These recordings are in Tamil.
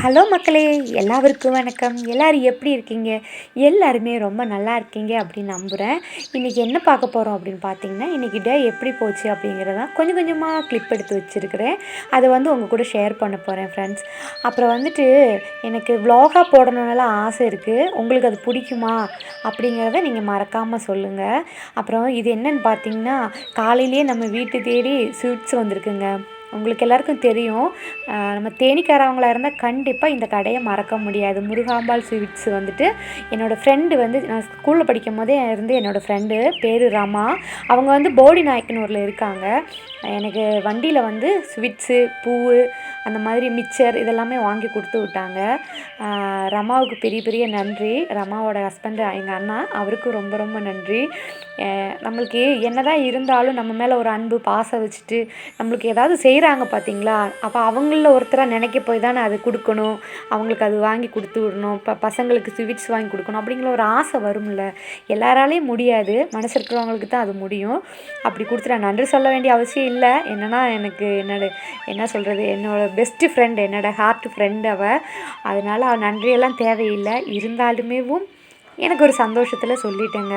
ஹலோ மக்களே எல்லாருக்கும் வணக்கம். எல்லோரும் எப்படி இருக்கீங்க? எல்லாருமே ரொம்ப நல்லா இருக்கீங்க அப்படின்னு நம்புகிறேன் இன்றைக்கி என்ன பார்க்க போகிறோம் அப்படின்னு பார்த்தீங்கன்னா இன்றைக்கி டே எப்படி போச்சு அப்படிங்கிறதான் கொஞ்சம் கொஞ்சமாக கிளிப் எடுத்து வச்சுருக்கிறேன். அதை வந்து உங்கள் கூட ஷேர் பண்ண போகிறேன் ஃப்ரெண்ட்ஸ் அப்புறம் வந்துட்டு எனக்கு vlog-ஆ போடணுன்னெல்லாம் ஆசை இருக்குது உங்களுக்கு அது பிடிக்குமா அப்படிங்கிறத நீங்கள் மறக்காமல் சொல்லுங்கள் அப்புறம் இது என்னன்னு பார்த்தீங்கன்னா காலையிலேயே நம்ம வீட்டு தேடி ஸ்வீட்ஸ் வந்திருக்குங்க. உங்களுக்கு எல்லாருக்கும் தெரியும் நம்ம தேனிக்காரவங்களாக இருந்தால் கண்டிப்பாக இந்த கடையை மறக்க முடியாது. முருகாம்பாள் ஸ்வீட்ஸ் வந்துட்டு என்னோடய ஃப்ரெண்டு வந்து நான் ஸ்கூலில் படிக்கும் போதே இருந்து என்னோடய ஃப்ரெண்டு பேர் ரமா. அவங்க வந்து போடி நாயக்கனூரில் இருக்காங்க. எனக்கு வண்டியில் வந்து ஸ்வீட்ஸு பூவு அந்த மாதிரி மிக்சர் இதெல்லாமே வாங்கி கொடுத்து விட்டாங்க. ரமாவுக்கு பெரிய பெரிய நன்றி. ரமாவோட ஹஸ்பண்ட் எங்கள் அண்ணா அவருக்கும் ரொம்ப ரொம்ப நன்றி. நம்மளுக்கு நம்மளுக்கு என்னதான் இருந்தாலும் நம்ம மேலே ஒரு அன்பு பாசம் வச்சுட்டு நம்மளுக்கு ஏதாவது செய்கிறாங்க பார்த்தீங்களா அப்போ அவங்களில் ஒருத்தராக நினைக்க போய் தானே அது கொடுக்கணும். அவங்களுக்கு அது வாங்கி கொடுத்து விடணும். இப்போ பசங்களுக்கு ஸ்வீட்ஸ் வாங்கி கொடுக்கணும் அப்படிங்கிற ஒரு ஆசை வரும்ல. எல்லாராலையும் முடியாது. மனசு இருக்கிறவங்களுக்கு தான் அது முடியும். அப்படி கொடுத்துட்டா நன்றி சொல்ல வேண்டிய அவசியம் இல்லை. என்னன்னா எனக்கு என்னோட என்ன சொல்கிறது என்னோட பெஸ்ட்டு ஃப்ரெண்டு என்னோடய ஹார்ட் ஃப்ரெண்டு அவள் அதனால் அவள் நன்றியெல்லாம் தேவையில்லை. இருந்தாலுமேவும் எனக்கு ஒரு சந்தோஷத்தில் சொல்லிட்டேங்க.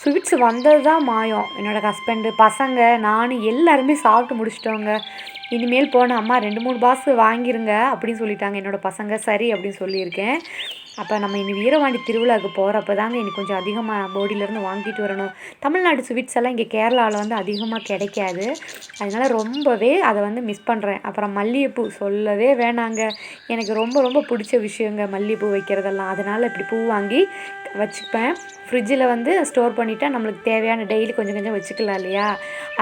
ஸ்வீட்ஸ் வந்தது தான் மாயம். என்னோடய ஹஸ்பண்டு பசங்க நான் எல்லாருமே சாப்பிட்டு முடிச்சிட்டோங்க. இனிமேல் போன அம்மா ரெண்டு மூணு பாஸ் வாங்கிருங்க அப்படின்னு சொல்லிட்டாங்க என்னோடய பசங்க. சரி அப்படின்னு சொல்லியிருக்கேன். அப்போ நம்ம இனி வீரவாண்டி திருவிழாவுக்கு போகிறப்ப தாங்க இனி கொஞ்சம் அதிகமாக போடியிலேருந்து வாங்கிட்டு வரணும். தமிழ்நாடு ஸ்வீட்ஸ் எல்லாம் இங்கே கேரளாவில் வந்து அதிகமாக கிடைக்காது. அதனால் ரொம்பவே அதை வந்து மிஸ் பண்ணுறேன் அப்புறம் மல்லிகைப்பூ சொல்லவே வேணாங்க. எனக்கு ரொம்ப ரொம்ப பிடிச்ச விஷயங்க மல்லிகைப்பூ வைக்கிறதெல்லாம். அதனால் இப்படி பூ வாங்கி வச்சுப்பேன். ஃப்ரிட்ஜில் வந்து ஸ்டோர் பண்ணிவிட்டா நம்மளுக்கு தேவையான டெய்லி கொஞ்சம் கொஞ்சம் வச்சுக்கலாம் இல்லையா?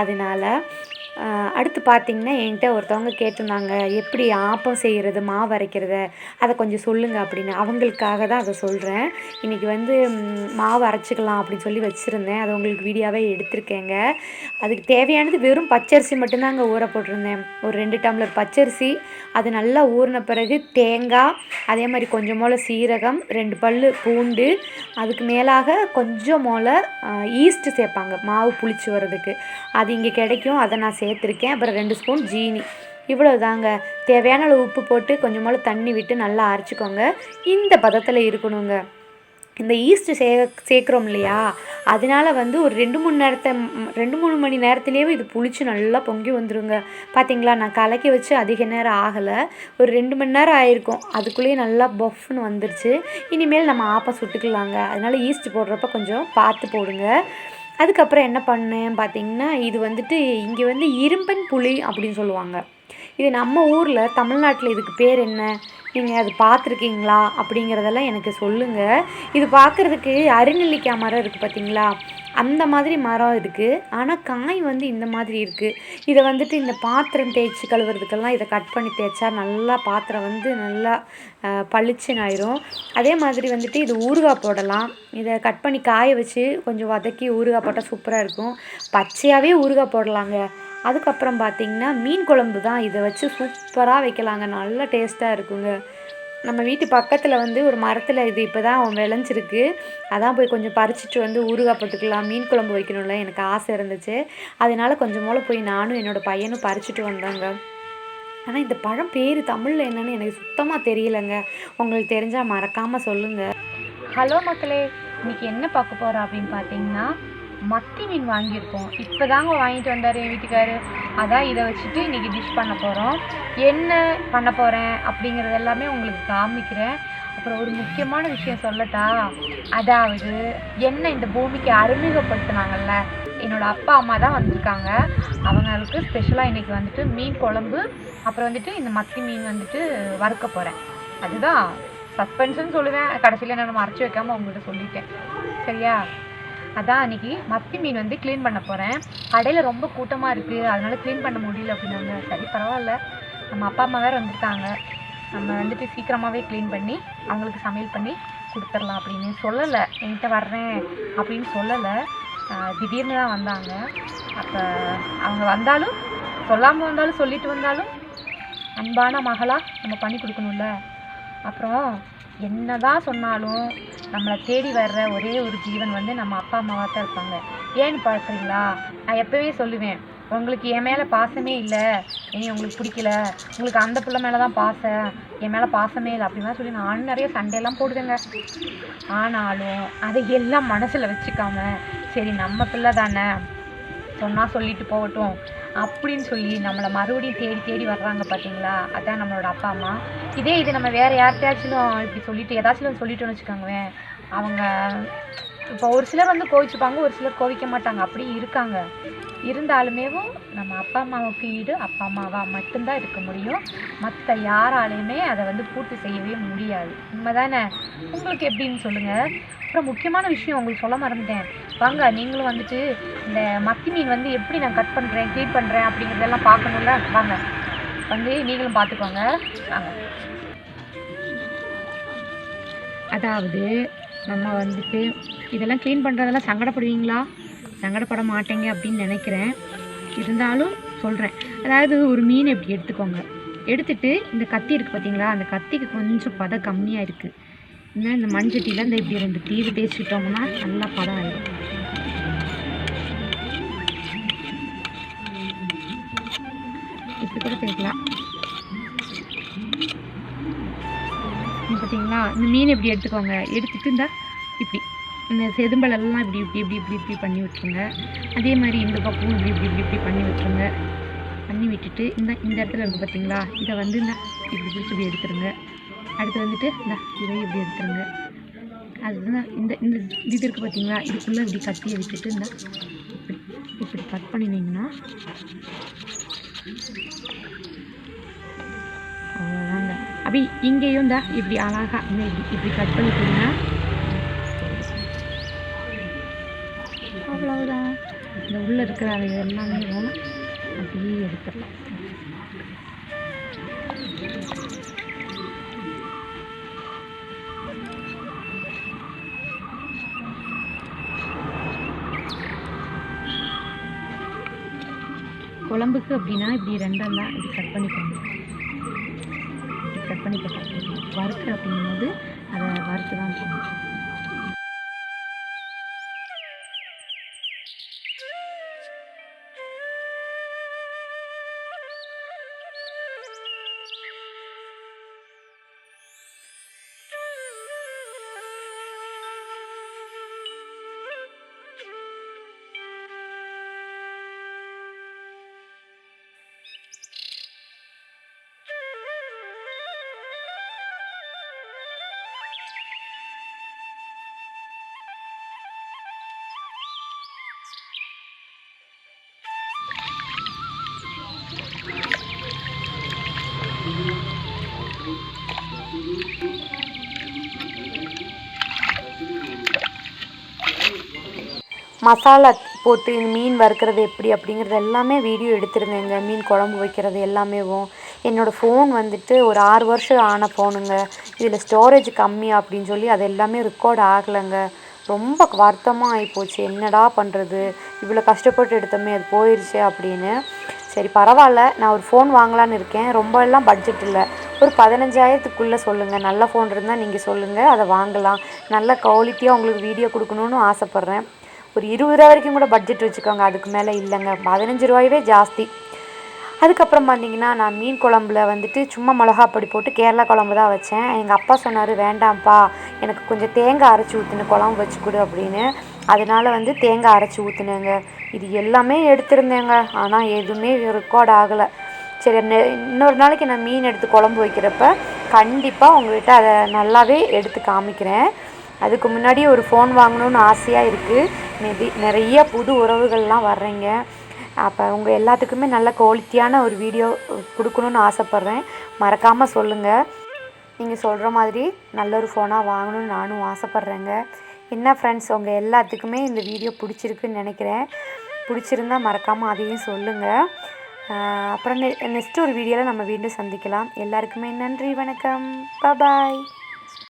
அதனால அடுத்து பார்த்தீங்கன்னா என்கிட்ட ஒருத்தவங்க கேட்டிருந்தாங்க எப்படி ஆப்பம் செய்கிறது மாவு அரைக்கிறத? அதை கொஞ்சம் சொல்லுங்கள் அப்படின்னு. அவங்களுக்காக தான் அதை சொல்கிறேன் இன்றைக்கி வந்து மாவு அரைச்சிக்கலாம் அப்படின்னு சொல்லி வச்சுருந்தேன். அதை உங்களுக்கு வீடியோவே எடுத்திருக்கேங்க. அதுக்கு தேவையானது வெறும் பச்சரிசி மட்டும்தாங்க ஊற போட்டிருந்தேன். ஒரு ரெண்டு டம்ளர் பச்சரிசி அது நல்லா ஊறின பிறகு தேங்காய் அதே மாதிரி கொஞ்சம் போல் சீரகம் ரெண்டு பல் பூண்டு அதுக்கு மேலாக கொஞ்சம் போல் ஈஸ்ட் சேர்ப்பாங்க மாவு புளிச்சு வர்றதுக்கு. அது இங்கே கிடைக்கும். அதை நான் சேர்த்துருக்கேன். அப்புறம் ரெண்டு ஸ்பூன் ஜீனி. இவ்வளோ தாங்க தேவையான அளவு உப்பு போட்டு கொஞ்சம் தண்ணி விட்டு நல்லா அரைச்சிக்கோங்க. இந்த பதத்தில் இருக்கணுங்க. இந்த ஈஸ்ட் சே சேர்க்குறோம் இல்லையா? அதனால வந்து ஒரு ரெண்டு மூணு நேரத்தை ரெண்டு மூணு மணி நேரத்துலேயே இது புளிச்சு நல்லா பொங்கி வந்துருங்க. பார்த்தீங்களா நான் கலக்கி வச்சு அதிக நேரம் ஆகலை. ஒரு ரெண்டு மணி நேரம் ஆயிருக்கும். அதுக்குள்ளேயே நல்லா பஃப்னு வந்துருச்சு. இனிமேல் நம்ம ஆப்பம் சுட்டுக்கலாங்க. அதனால் ஈஸ்ட் போடுறப்ப கொஞ்சம் பார்த்து போடுங்க. அதுக்கப்புறம் என்ன பண்ணேன் பார்த்தீங்கன்னா இது வந்துட்டு இங்கே வந்து இரும்பன் புளி அப்படின்னு சொல்லுவாங்க. இது நம்ம ஊரில் தமிழ்நாட்டில் இதுக்கு பேர் என்ன? நீங்கள் அது பார்த்துருக்கீங்களா? அப்படிங்கிறதெல்லாம் எனக்கு சொல்லுங்கள் இது பார்க்குறதுக்கு அருநெல்லிக்காய் மரம் இருக்குது பார்த்தீங்களா? அந்த மாதிரி மரம் இருக்குது ஆனால் காய் வந்து இந்த மாதிரி இருக்குது இதை வந்துட்டு இந்த பாத்திரம் தேய்ச்சி கழுவுறதுக்கெல்லாம் இதை கட் பண்ணி தேய்ச்சா நல்லா பாத்திரம் வந்து நல்லா அஹ், பளிச்சுன்னு ஆயிரும். அதே மாதிரி வந்துட்டு இது ஊறுகாய் போடலாம். இதை கட் பண்ணி காய வச்சு கொஞ்சம் வதக்கி ஊறுகாய் போட்டால் சூப்பராக இருக்கும். பச்சையாகவே ஊறுகாய் போடலாங்க. அதுக்கப்புறம் பார்த்தீங்கன்னா மீன் குழம்பு தான் இதை வச்சு சூப்பராக வைக்கலாங்க. நல்ல டேஸ்ட்டாக இருக்குங்க. நம்ம வீட்டு பக்கத்தில் வந்து ஒரு மரத்தில் இது இப்போ தான் விளைஞ்சிருக்கு. அதான் போய் கொஞ்சம் பறிச்சிட்டு வந்து ஊறுகாய் போட்டுக்கலாம் மீன் குழம்பு வைக்கணும்ல எனக்கு ஆசை இருந்துச்சு. அதனால கொஞ்சம் மூலம் போய் நானும் என்னோடய பையனும் பறிச்சிட்டு வந்தோங்க. ஆனால் இந்த பழம் பேர் தமிழில் என்னன்னு எனக்கு சுத்தமாக தெரியலைங்க. உங்களுக்கு தெரிஞ்சால் மறக்காமல் சொல்லுங்கள் ஹலோ மக்களே இன்னைக்கு என்ன பார்க்க போகிறோம் அப்படின்னு பார்த்தீங்கன்னா மத்தி மீன் வாங்கியிருக்கோம். இப்போ தாங்க வாங்கிட்டு வந்தார் என் வீட்டுக்காரு. அதான் இதை வச்சுட்டு இன்றைக்கி டிஷ் பண்ண போகிறோம் என்ன பண்ண போகிறேன் அப்படிங்கிறது எல்லாமே உங்களுக்கு காமிக்கிறேன். அப்புறம் ஒரு முக்கியமான விஷயம் சொல்லட்டா? அதாவது என்ன இந்த பூமிக்கு அறிமுகப்படுத்தினாங்கல்ல? என்னோடய அப்பா அம்மா தான் வந்திருக்காங்க. அவங்களுக்கு ஸ்பெஷலாக இன்றைக்கி வந்துட்டு மீன் குழம்பு அப்புறம் வந்துட்டு இந்த மத்தி மீன் வந்துட்டு வறுக்க போகிறேன் அதுதான். சஸ்பென்ஸ்னு சொல்லுவேன். கடைசியில் நான் மறைச்சி வைக்காமல் உங்கள்கிட்ட சொல்லிட்டேன். சரியா? அதான் அன்றைக்கி மத்தி மீன் வந்து க்ளீன் பண்ண போகிறேன் கடையில் ரொம்ப கூட்டமாக இருக்குது அதனால் க்ளீன் பண்ண முடியல அப்படின்னாங்க. சரி பரவாயில்ல. நம்ம அப்பா அம்மா வேறு வந்திருக்காங்க நம்ம வந்துட்டு சீக்கிரமாகவே க்ளீன் பண்ணி அவங்களுக்கு சமையல் பண்ணி கொடுத்துடலாம் அப்படின்னு சொல்லலை. என்கிட்ட வர்றேன் அப்படின்னு சொல்லலை. திடீர்னு தான் வந்தாங்க. அப்போ அவங்க வந்தாலும் சொல்லாமல் வந்தாலும் சொல்லிட்டு வந்தாலும் அன்பான மகளாக நம்ம பண்ணி கொடுக்கணும்ல. அப்புறம் என்னதான் சொன்னாலும் நம்மளை தேடி வர்ற ஒரே ஒரு ஜீவன் வந்து நம்ம அப்பா அம்மாவாக தான் இருப்பாங்க. ஏன்னு பார்க்குறீங்களா? நான் எப்போவே சொல்லுவேன் உங்களுக்கு என் மேலே பாசமே இல்லை. என்னை உங்களுக்கு பிடிக்கல. உங்களுக்கு அந்த பிள்ளை மேலே தான் பாசம். என் மேலே பாசமே இல்லை. அப்படின்லாம் சொல்லி நானும் நிறைய சண்டையெல்லாம் போடுதுங்க ஆனாலும் அதை எல்லாம் மனசில் வச்சுக்காம சரி நம்ம பிள்ளை தானே சொன்னால் சொல்லிட்டு போகட்டும். அப்படின்னு சொல்லி நம்மளை மறுபடியும் தேடி தேடி வர்றாங்க பார்த்தீங்களா? அதான் நம்மளோட அப்பா அம்மா. இதே இது நம்ம வேறு யார்கிட்டயாச்சும் இப்படி சொல்லிட்டு ஏதாச்சும் சொல்லிட்டோன்னு வச்சுக்கோங்களேன் அவங்க இப்போ ஒரு சிலர் வந்து கோவிச்சுப்பாங்க ஒரு சிலர் கோவிக்க மாட்டாங்க. அப்படி இருக்காங்க. இருந்தாலுமேவும் நம்ம அப்பா அம்மாவுக்கு ஈடு அப்பா அம்மாவாக மட்டும்தான் இருக்க முடியும். மற்ற யாராலையுமே அதை வந்து பூர்த்தி செய்யவே முடியாது. உண்மை தானே உங்களுக்கு எப்படின்னு சொல்லுங்கள் அப்புறம் முக்கியமான விஷயம் உங்களுக்கு சொல்ல மறந்துட்டேன். வாங்க நீங்களும் வந்துட்டு இந்த மத்தி மீன் வந்து எப்படி நான் கட் பண்ணுறேன் க்ளீன் பண்ணுறேன் அப்படிங்கிறதெல்லாம் பார்க்கணும்ல? வாங்க. வந்து நீங்களும் பார்த்துக்கோங்க. வாங்க. அதாவது நம்ம வந்துட்டு இதெல்லாம் க்ளீன் பண்ணுறதெல்லாம் சங்கடப்படுவீங்களா? சங்கடப்பட மாட்டேங்க அப்படின்னு நினைக்கிறேன். இருந்தாலும் சொல்கிறேன் அதாவது ஒரு மீன் இப்படி எடுத்துக்கோங்க. எடுத்துட்டு இந்த கத்தி இருக்குது பார்த்தீங்களா அந்த கத்திக்கு கொஞ்சம் பதம் கம்மியாக இருக்குது இன்னும் இந்த மண்சட்டியில் இந்த இப்படி ரெண்டு தீவு தேய்ச்சிட்டோம்னா நல்லா பதம் ஆயிடும். இப்படி கூட தேய்க்கலாம். பார்த்தீங்களா இந்த மீன் இப்படி எடுத்துக்கோங்க? எடுத்துட்டு இந்த இப்படி இந்த செதும்பலெல்லாம் இப்படி இப்படி இப்படி இப்படி இப்படி பண்ணி விட்டுருங்க அதே மாதிரி இந்த பக்கம் இப்படி இப்படி இப்படி இப்படி பண்ணி விட்டுருங்க பண்ணி விட்டுட்டு இந்த இந்த இடத்துல இருக்குது பார்த்தீங்களா? இதை வந்து இந்த இப்படி பிடிச்சி இப்படி எடுத்துருங்க. அடுத்து வந்துட்டு இந்த இதை இப்படி எடுத்துருங்க. அதுதான் இந்த இந்த இது இருக்குது பார்த்தீங்களா? இதுக்குள்ளே இப்படி கத்தியை விட்டுட்டு இந்த இப்படி இப்படி கட் பண்ணினீங்கன்னா அவ்வளோதாங்க. அப்படி இங்கேயும் தான் இப்படி அழகா இந்த இப்படி இப்படி கட் பண்ணிட்டீங்கன்னா. அவ்வளவுதான். இந்த உள்ளே இருக்கிற அது எல்லாமே வேணும் அப்படியே எடுத்துடலாம். குழம்புக்கு அப்படின்னா இப்படி ரெண்டெல்லாம் இப்படி கட் பண்ணிக்கோங்க. கட் பண்ணி போட்டால் வறுக்கு அப்படிங்கும்போது அதை வறுத்து தான் போகணும் மசாலா போட்டு இந்த மீன் வறுக்கிறது எப்படி அப்படிங்கிறது எல்லாமே வீடியோ எடுத்திருந்தேங்க. மீன் குழம்பு வைக்கிறது எல்லாமேவும் என்னோடய ஃபோன் வந்துட்டு ஒரு ஆறு வருஷம் ஆன ஃபோனுங்க இதில் ஸ்டோரேஜ் கம்மி அப்படின்னு சொல்லி அது எல்லாமே ரெக்கார்ட் ஆகலைங்க. ரொம்ப வருத்தமாக ஆகிப்போச்சு என்னடா பண்ணுறது இவ்வளோ கஷ்டப்பட்டு எடுத்தோமே அது போயிடுச்சே அப்படின்னு. சரி பரவாயில்ல. நான் ஒரு ஃபோன் வாங்கலான்னு இருக்கேன். ரொம்ப எல்லாம் பட்ஜெட் இல்லை. ஒரு பதினஞ்சாயிரத்துக்குள்ளே சொல்லுங்கள் நல்ல ஃபோன் இருந்தால் நீங்கள் சொல்லுங்கள் அதை வாங்கலாம். நல்ல குவாலிட்டியாக உங்களுக்கு வீடியோ கொடுக்கணுன்னு ஆசைப்பட்றேன். ஒரு இருபது ரூபா வரைக்கும் கூட பட்ஜெட் வச்சுக்கோங்க. அதுக்கு மேலே இல்லைங்க. பதினஞ்சு ரூபாயவே ஜாஸ்தி. அதுக்கப்புறம் பார்த்தீங்கன்னா நான் மீன் குழம்புல வந்துட்டு சும்மா மிளகா பொடி போட்டு கேரளா குழம்பு தான் வச்சேன். எங்கள் அப்பா சொன்னார் வேண்டாம்ப்பா எனக்கு கொஞ்சம் தேங்காய் அரைச்சி ஊற்றுன குழம்பு வச்சு கொடு அப்படின்னு. அதனால் வந்து தேங்காய் அரைச்சி ஊற்றுனேங்க இது எல்லாமே எடுத்திருந்தேங்க. ஆனால் எதுவுமே ரெக்கார்ட் ஆகலை. சரி இன்னொரு நாளைக்கு நான் மீன் எடுத்து குழம்பு வைக்கிறப்ப கண்டிப்பாக உங்கள்கிட்ட அதை நல்லாவே எடுத்து காமிக்கிறேன். அதுக்கு முன்னாடி ஒரு ஃபோன் வாங்கணும்னு ஆசையாக இருக்குது மேபி நிறைய புது உறவுகள்லாம் வர்றீங்க. அப்போ உங்கள் எல்லாத்துக்குமே நல்ல குவாலிட்டியான ஒரு வீடியோ கொடுக்கணுன்னு ஆசைப்பட்றேன். மறக்காமல் சொல்லுங்கள் நீங்கள் சொல்கிற மாதிரி நல்ல ஒரு ஃபோனாக வாங்கணும்னு நானும் ஆசைப்பட்றேங்க. என்ன ஃப்ரெண்ட்ஸ் உங்கள் எல்லாத்துக்குமே இந்த வீடியோ பிடிச்சிருக்குன்னு நினைக்கிறேன். பிடிச்சிருந்தா மறக்காமல் அதையும் சொல்லுங்கள் அப்புறம் நெ நெக்ஸ்ட் ஒரு வீடியோவில் நம்ம வீண்டும் சந்திக்கலாம். எல்லாருக்குமே நன்றி வணக்கம். பாய்